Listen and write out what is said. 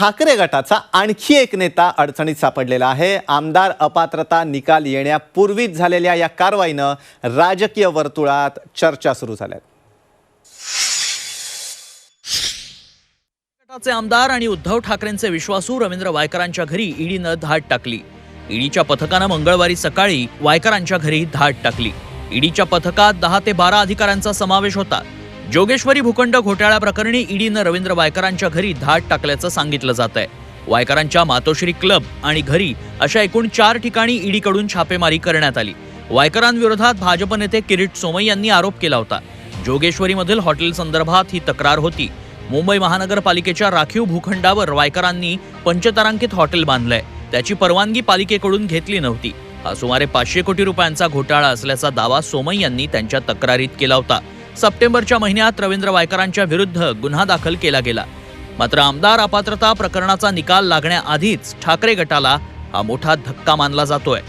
ठाकरे गटाचा आणखी एक नेता अडचणीत सापडलेला आहे. आमदार अपात्रता निकाल येण्यापूर्वीच झालेल्या या कारवाईनं राजकीय वर्तुळात चर्चा सुरू झाल्या गटाचे आमदार आणि उद्धव ठाकरेंचे विश्वासू रवींद्र वायकरांच्या घरी ईडीनं धाड टाकली. ईडीच्या पथकानं मंगळवारी सकाळी वायकरांच्या घरी धाड टाकली. ईडीच्या पथकात दहा ते बारा अधिकाऱ्यांचा समावेश होता. जोगेश्वरी भूखंड घोटाळ्याप्रकरणी ईडीनं रवींद्र वायकरांच्या घरी धाड टाकल्याचं सांगितलं जात आहे वायकरांच्या मातोश्री क्लब आणि घरी अशा एकूण चार ठिकाणी ईडीकडून छापेमारी करण्यात आली. वायकरांविरोधात भाजप नेते किरीट सोमई यांनी आरोप केला होता. जोगेश्वरीमधील हॉटेल संदर्भात ही तक्रार होती. मुंबई महानगरपालिकेच्या राखीव भूखंडावर वायकरांनी पंचतारांकित हॉटेल बांधलंय. त्याची परवानगी पालिकेकडून घेतली नव्हती. हा सुमारे पाचशे कोटी रुपयांचा घोटाळा असल्याचा दावा सोमई यांनी त्यांच्या तक्रारीत केला होता. सप्टेंबरच्या महिन्यात रवींद्र वायकरांच्या विरुद्ध गुन्हा दाखल केला गेला. मात्र आमदार अपात्रता प्रकरणाचा निकाल लागण्याआधीच ठाकरे गटाला हा मोठा धक्का मानला जातोय.